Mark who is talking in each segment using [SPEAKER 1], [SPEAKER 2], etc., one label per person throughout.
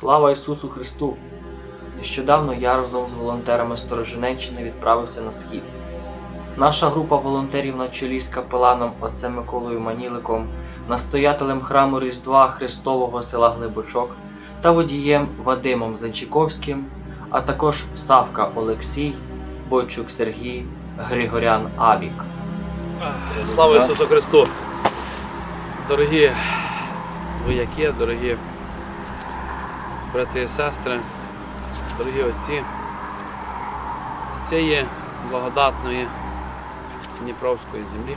[SPEAKER 1] Слава Ісусу Христу! Нещодавно я разом з волонтерами Сторожинеччини відправився на схід. Наша група волонтерів на чолі з капеланом отцем Миколою Маніликом, настоятелем храму Різдва Христового села Глибочок та водієм Вадимом Занчиковським, а також Савка Олексій, Бойчук Сергій, Григорян Авік.
[SPEAKER 2] Слава Ісусу Христу! Дорогі вояки, дорогі брати і сестри, дорогі отці, з цієї благодатної Дніпровської землі.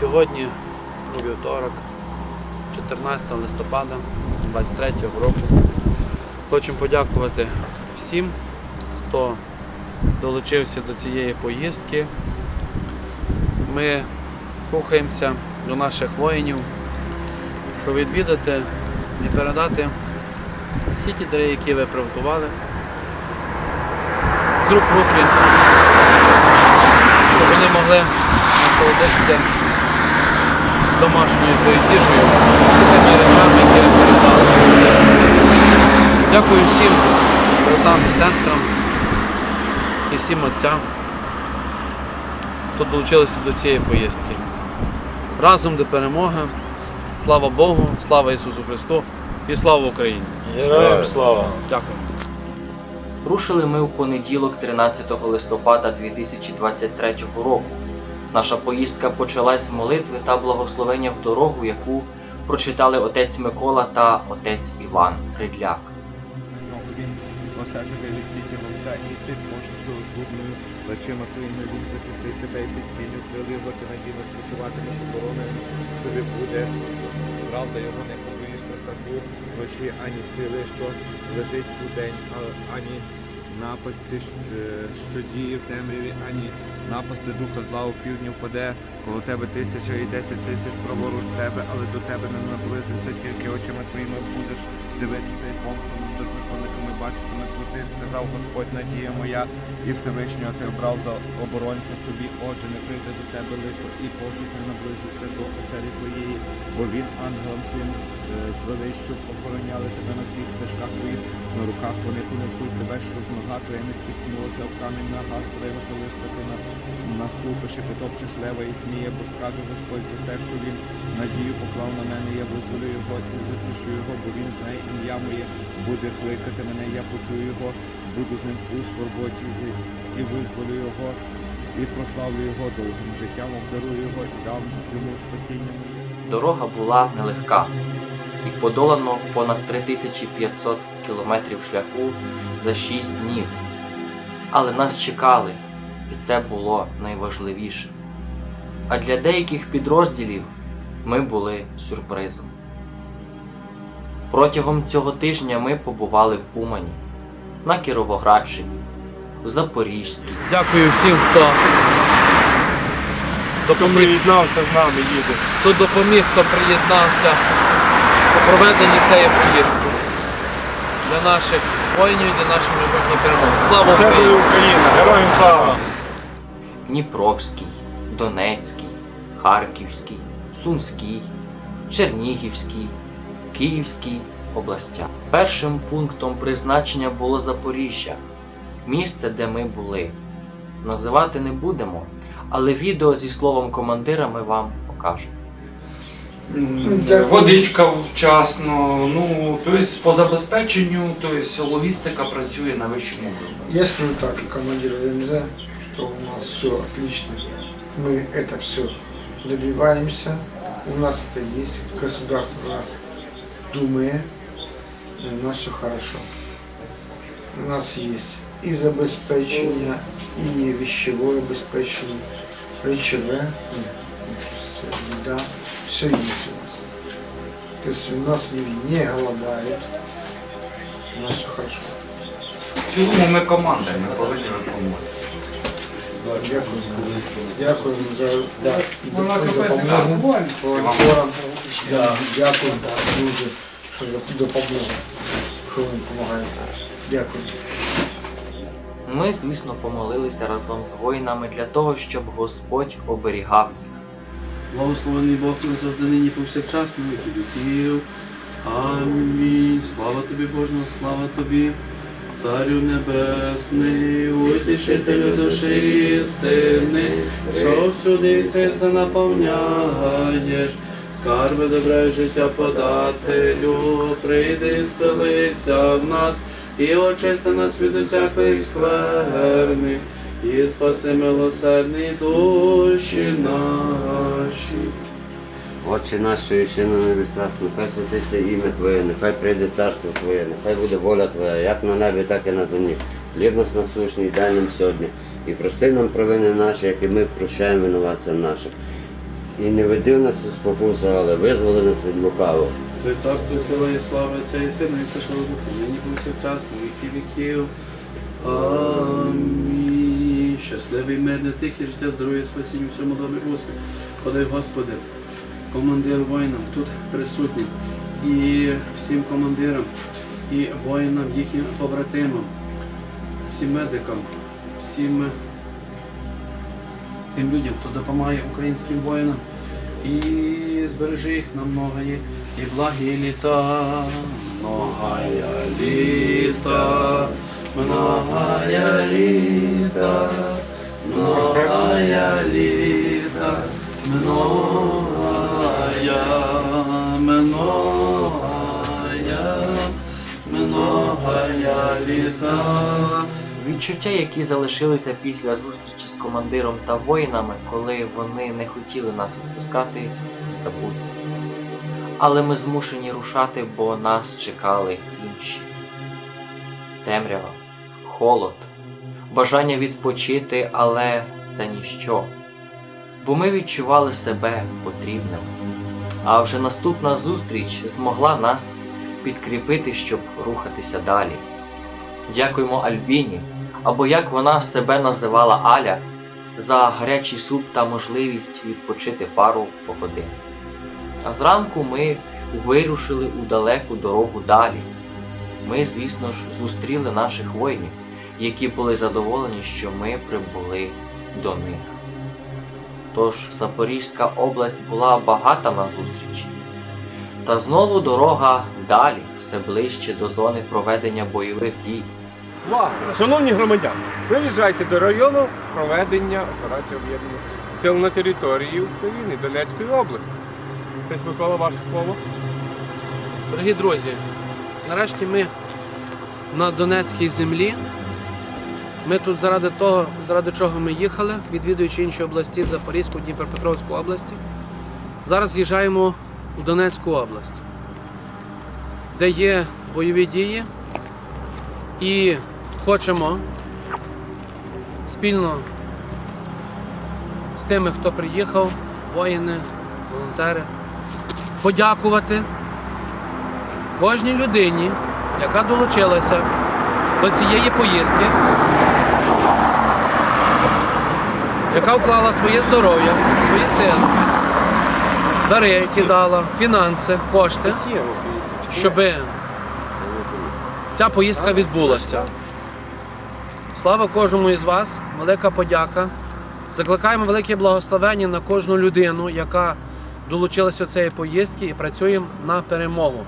[SPEAKER 2] Сьогодні, у вівторок, 14 листопада 23 року, хочемо подякувати всім, хто долучився до цієї поїздки. Ми рухаємося до наших воїнів, щоб відвідати і передати всі ті дари, які ви приготували з рук руки, щоб вони могли насолодитися домашньою тою їжею, тими речами, які ви передали. Дякую всім братам і сестрам і всім отцям, хто долучилися до цієї поїздки. Разом до перемоги. Слава Богу, слава Ісусу Христу і слава Україні!
[SPEAKER 3] Героям слава!
[SPEAKER 2] Дякую.
[SPEAKER 1] Рушили ми у понеділок, 13 листопада 2023 року. Наша поїздка почалась з молитви та благословення в дорогу, яку прочитали отець Микола та отець Іван Ридляк.
[SPEAKER 4] Він тебе від сіті ловця і ти пошестю згубною плечима своїми він захистить тебе і під тінню крилив, ти надійно спочиватимеш обороною тобі буде. Правда його не побоїшся страху вночі, ані стріли, що лежить у день, ані напасті, е, що діє в темряві, ані напасти духа зла у півдні впаде, коло тебе тисяча і десять тисяч праворуч тебе, але до тебе не наблизиться, тільки очима твоїми будеш дивитися і помхом беззаконниками бачитиме, ти сказав Господь, надія моя, і Всевишнього ти обрав за оборонця собі, отже, не прийде до тебе лихо, і пошесть не наблизиться до оселі твоєї, бо він ангелом своїм звели, щоб охороняли тебе на всіх стежках твоїх, на руках вони понесуть тебе, щоб нога твоя не спіткнулася об камінь на Господа і Василиска ти на, наступиш і потопчеш лева і сміє, бо скаже Господь за те, що він надію поклав на мене, я визволю його і захищу його, бо він знає ім'я моє, буде кликати мене, я почую його, буду з ним у скорботі і, і визволю його, і прославлю його довгим життям, обдарую його і дам йому спасіння.
[SPEAKER 1] Дорога була нелегка і подолано понад 3500 кілометрів шляху за 6 днів. Але нас чекали, і це було найважливіше. А для деяких підрозділів ми були сюрпризом. Протягом цього тижня ми побували в Умані, на Кіровоградщині, в Запоріжській,
[SPEAKER 2] Дякую всім, хто
[SPEAKER 3] Хто приєднався з нами, їде.
[SPEAKER 2] хто допоміг, хто приєднався проведенні цієї поїздки для наших воїнів і для нашої майбутньої перемоги. Слава Україні!
[SPEAKER 3] Україна! Героям слава!
[SPEAKER 1] Дніпровський, Донецький, Харківський, Сумський, Чернігівський, Київський областях. Першим пунктом призначення було Запоріжжя, місце, де ми були. Називати не будемо, але відео зі словом командира ми вам покажемо.
[SPEAKER 5] М, Водичка вчасно, ну, тобто по забезпеченню, тобто логістика працює на вищому рівні.
[SPEAKER 6] Я скажу так, как командир ВМЗ, что у нас все отлично. Мы это все добиваемся. У нас это есть. Государство за нас думает. И у нас все хорошо. У нас есть и забезпечение, и вещевое обеспечение, речевое, ну, всё, еда, все есть у нас. То есть у нас люди не голодают. У нас все хорошо.
[SPEAKER 5] В цілому ми команда, ми повинні виконувати.
[SPEAKER 6] Дякую. Дякую за да, допомогу волонтерам. Да, Дякую дуже, що за допомогу, що ви допомагаєте. Дякую.
[SPEAKER 1] Ми, звісно, помолилися разом з воїнами для того, щоб Господь оберігав їх.
[SPEAKER 2] Благословений Бог завжди нині повсякчас, на віки віків. Амінь. Амінь. Слава тобі, Божна, слава тобі, Царю Небесний, утішителю душі істини, що всюди серце наповняєш, скарби добре життя подателю, прийди, селися в нас, і очисти нас від усякої скверни, і спаси милосердні душі наші.
[SPEAKER 7] Отче наш, що ще на небесах, нехай святиться ім'я Твоє, нехай прийде царство Твоє, нехай буде воля Твоя, як на небі, так і на землі. Хліб нас насущний дай нам сьогодні. І прости нам провини наші, як і ми прощаємо винуватцям нашим. І не веди нас у спокусу, але визволи нас від лукавого.
[SPEAKER 2] Твоє царство, сила і слава Отця і Сина, і Святого Духа, нині повсякчас, на віки віків. Амінь. Щасливий, мирний, тихий, життя, здоров'я, спасіння, всьому добрий Господи. Подай, Господи, командир воїнам тут присутнім, і всім командирам, і воїнам, їхнім побратимам, всім медикам, всім тим людям, хто допомагає українським воїнам. І збережи їх на многое і благі літа, многая літа, многая літа, многая літа, многая, многая, многая літа.
[SPEAKER 1] Відчуття, які залишилися після зустрічі з командиром та воїнами, коли вони не хотіли нас відпускати, забутні. Але ми змушені рушати, бо нас чекали інші. Темрява, холод, бажання відпочити, але це ніщо. Бо ми відчували себе потрібними. А вже наступна зустріч змогла нас підкріпити, щоб рухатися далі. Дякуємо Альбіні, або як вона себе називала Аля, за гарячий суп та можливість відпочити пару годин. А зранку ми вирушили у далеку дорогу далі. Ми, звісно ж, зустріли наших воїнів, які були задоволені, що ми прибули до них. Тож Запорізька область була багата на зустрічі. Та знову дорога далі, все ближче до зони проведення бойових дій.
[SPEAKER 3] Увага! Шановні громадяни, виїжджайте до району проведення операції об'єднаних сил на території України Донецької області. Десь Микола, ваше слово.
[SPEAKER 2] Дорогі друзі, нарешті ми на Донецькій землі. Ми тут заради того, заради чого ми їхали, відвідуючи інші області Запорізьку, Дніпропетровську області. Зараз їжджаємо в Донецьку область, де є бойові дії, і хочемо спільно з тими, хто приїхав, воїни, волонтери, подякувати кожній людині, яка долучилася до цієї поїздки, яка вклала своє здоров'я, свої сили, дари, які дала, фінанси, кошти, щоб ця поїздка відбулася. Слава кожному із вас, велика подяка. Закликаємо велике благословення на кожну людину, яка долучилася до цієї поїздки і працюємо на перемогу.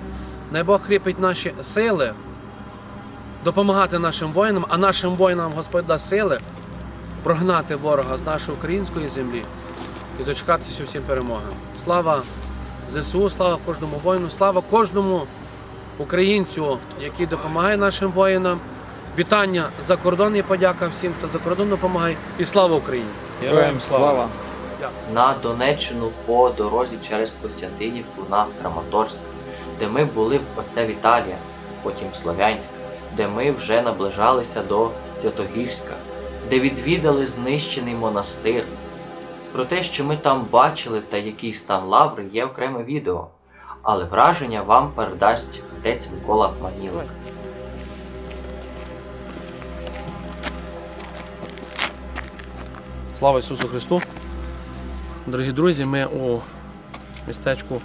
[SPEAKER 2] Най Бог кріпить наші сили, допомагати нашим воїнам, а нашим воїнам Господь дасть сили прогнати ворога з нашої української землі і дочекатися всім перемоги. Слава ЗСУ, слава кожному воїну, слава кожному українцю, який допомагає нашим воїнам. Вітання за кордон і подяка всім, хто за кордон допомагає, і слава Україні!
[SPEAKER 3] Героям слава!
[SPEAKER 1] на Донеччину по дорозі через Костянтинівку на Краматорськ, де ми були оце Віталія, потім Слов'янськ, де ми вже наближалися до Святогірська, де відвідали знищений монастир. Про те, що ми там бачили та який стан лаври, є окреме відео, але враження вам передасть отець Микола Манілик.
[SPEAKER 2] Слава Ісусу Христу! Дорогі друзі, ми у містечку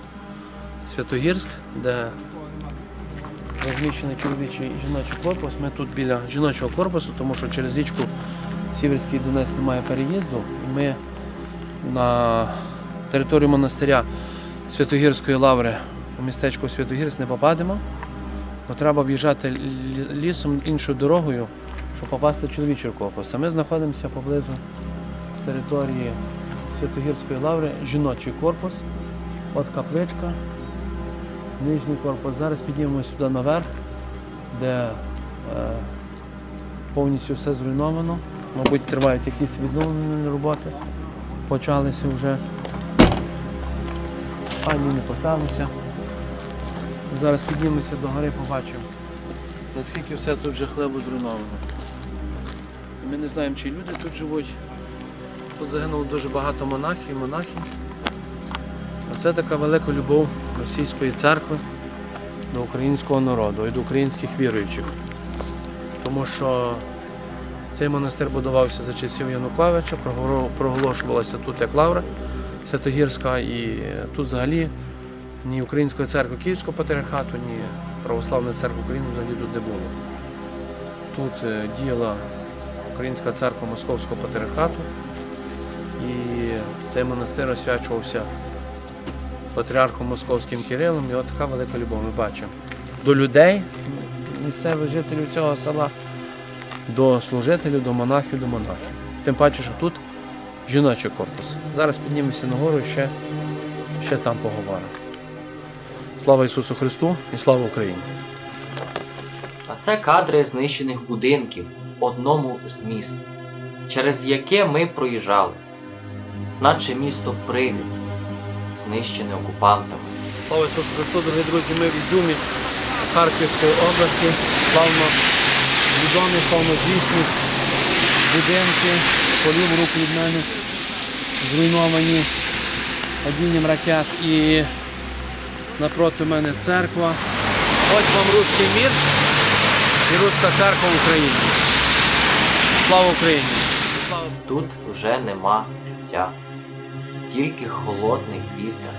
[SPEAKER 2] Святогірськ, де розміщений чоловічий і жіночий корпус. Ми тут біля жіночого корпусу, тому що через річку Сіверський Донець немає переїзду. І ми на територію монастиря Святогірської лаври у містечко Святогірськ не попадемо, бо треба об'їжджати лісом іншою дорогою, щоб попасти в чоловічий корпус. А ми знаходимося поблизу території Святогірської лаври, жіночий корпус, от капличка, нижній корпус. Зараз підіймемо сюди наверх, де е, повністю все зруйновано. Мабуть, тривають якісь відновлені роботи. Почалися вже. Ані не поставилися. Зараз піднімемося до гори, побачимо, наскільки все тут жахливо зруйновано. Ми не знаємо, чи люди тут живуть. Тут загинуло дуже багато монахів, монахів. А це така велика любов російської церкви до українського народу і до українських віруючих. Тому що цей монастир будувався за часів Януковича, проголошувалася тут як лавра Святогірська, і тут взагалі ні Української церкви Київського патріархату, ні Православної церкви України взагалі тут не було. Тут е, діяла Українська церква Московського патріархату, і цей монастир освячувався патріархом Московським Кирилом, і от така велика любов ми бачимо. До людей, місцевих жителів цього села, до служителів, до монахів, до монахів. Тим паче, що тут жіночий корпус. Зараз піднімемося нагору і ще, ще там поговоримо. Слава Ісусу Христу і слава Україні!
[SPEAKER 1] А це кадри знищених будинків в одному з міст, через яке ми проїжджали, наче місто Пригід, знищене окупантами.
[SPEAKER 2] Слава Ісусу Христу, дорогі друзі, ми в Ізюмі Харківської області. Славно відомі, славно звісні будинки, по ліву руку від мене зруйновані падінням ракет і напроти мене церква. Ось вам Руський мір і Руська церква в Україні. Слава Україні!
[SPEAKER 1] Тут вже нема життя, тільки холодний вітер,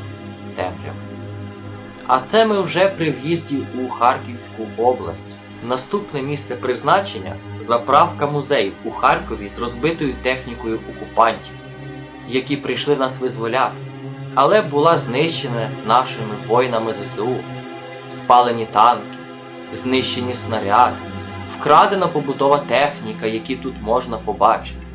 [SPEAKER 1] темрява. А це ми вже при в'їзді у Харківську область. Наступне місце призначення заправка музею у Харкові з розбитою технікою окупантів, які прийшли нас визволяти, але була знищена нашими воїнами ЗСУ, спалені танки, знищені снаряди, вкрадена побутова техніка, які тут можна побачити.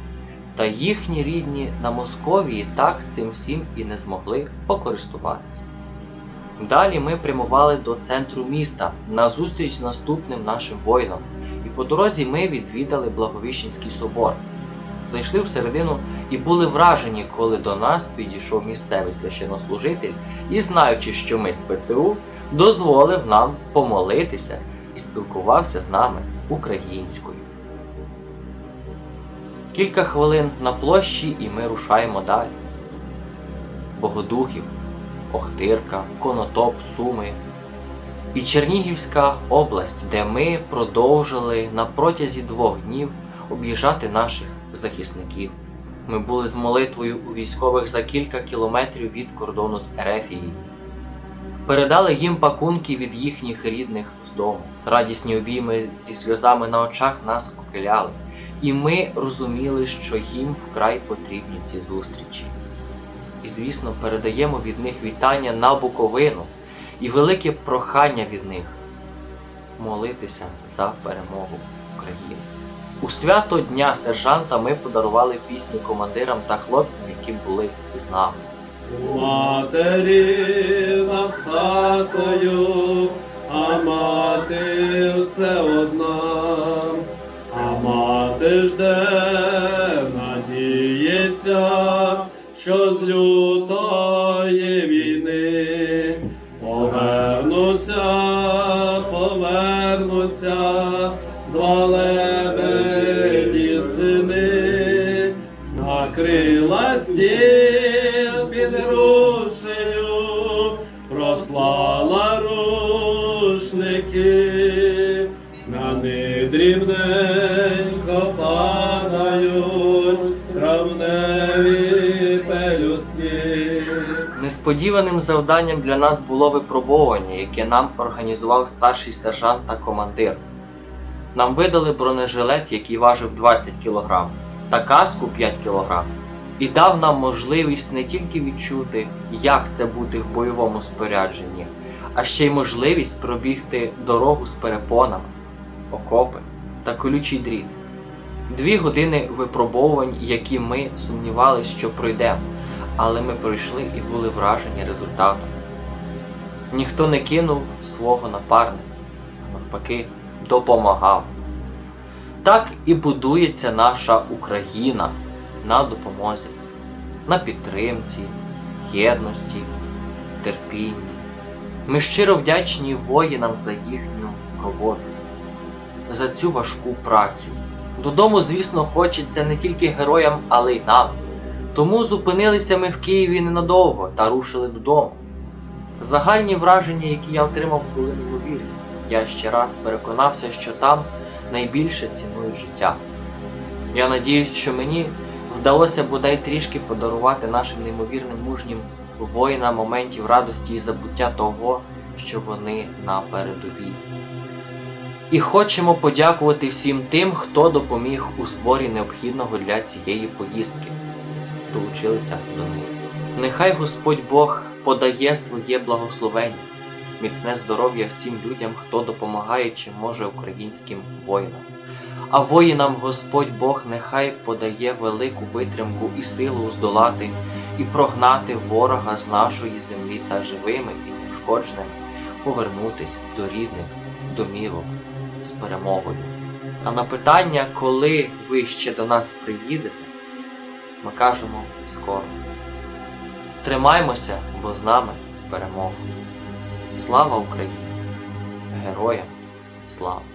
[SPEAKER 1] Та їхні рідні на Московії так цим всім і не змогли покористуватися. Далі ми прямували до центру міста на зустріч з наступним нашим воїном, і по дорозі ми відвідали Благовіщенський собор. Зайшли всередину і були вражені, коли до нас підійшов місцевий священнослужитель і, знаючи, що ми з ПЦУ, дозволив нам помолитися і спілкувався з нами українською. Кілька хвилин на площі, і ми рушаємо далі. Богодухів, Охтирка, Конотоп, Суми і Чернігівська область, де ми продовжили на протязі двох днів об'їжджати наших захисників. Ми були з молитвою у військових за кілька кілометрів від кордону з Ерефією. Передали їм пакунки від їхніх рідних з дому. Радісні обійми зі сльозами на очах нас окриляли, і ми розуміли, що їм вкрай потрібні ці зустрічі. І, звісно, передаємо від них вітання на Буковину і велике прохання від них молитися за перемогу України. У свято Дня сержанта ми подарували пісні командирам та хлопцям, які були з нами.
[SPEAKER 2] Матері над хатою, а мати все одна, а мати жде, надіється, що з лютої війни. Повернуться, повернуться два лебеді сини, накрила стіл під рушею, прослала рушники, на них
[SPEAKER 1] Несподіваним завданням для нас було випробування, яке нам організував старший сержант та командир. Нам видали бронежилет, який важив 20 кг, та каску 5 кг, і дав нам можливість не тільки відчути, як це бути в бойовому спорядженні, а ще й можливість пробігти дорогу з перепонами, окопи та колючий дріт. Дві години випробовувань, які ми сумнівались, що пройдемо, але ми пройшли і були вражені результатом. Ніхто не кинув свого напарника, навпаки, допомагав. Так і будується наша Україна на допомозі, на підтримці, єдності, терпінні. Ми щиро вдячні воїнам за їхню роботу, за цю важку працю. Додому, звісно, хочеться не тільки героям, але й нам. Тому зупинилися ми в Києві ненадовго та рушили додому. Загальні враження, які я отримав, були неймовірні. Я ще раз переконався, що там найбільше цінують життя. Я надіюсь, що мені вдалося бодай трішки подарувати нашим неймовірним мужнім воїнам моментів радості і забуття того, що вони на передовій. І хочемо подякувати всім тим, хто допоміг у зборі необхідного для цієї поїздки, долучилися до неї. Нехай Господь Бог подає своє благословення, міцне здоров'я всім людям, хто допомагає чи може українським воїнам. А воїнам Господь Бог нехай подає велику витримку і силу здолати і прогнати ворога з нашої землі та живими і неушкодженими повернутись до рідних домівок з перемогою. А на питання, коли ви ще до нас приїдете, ми кажемо скоро. Тримаймося, бо з нами перемога. Слава Україні! Героям слава!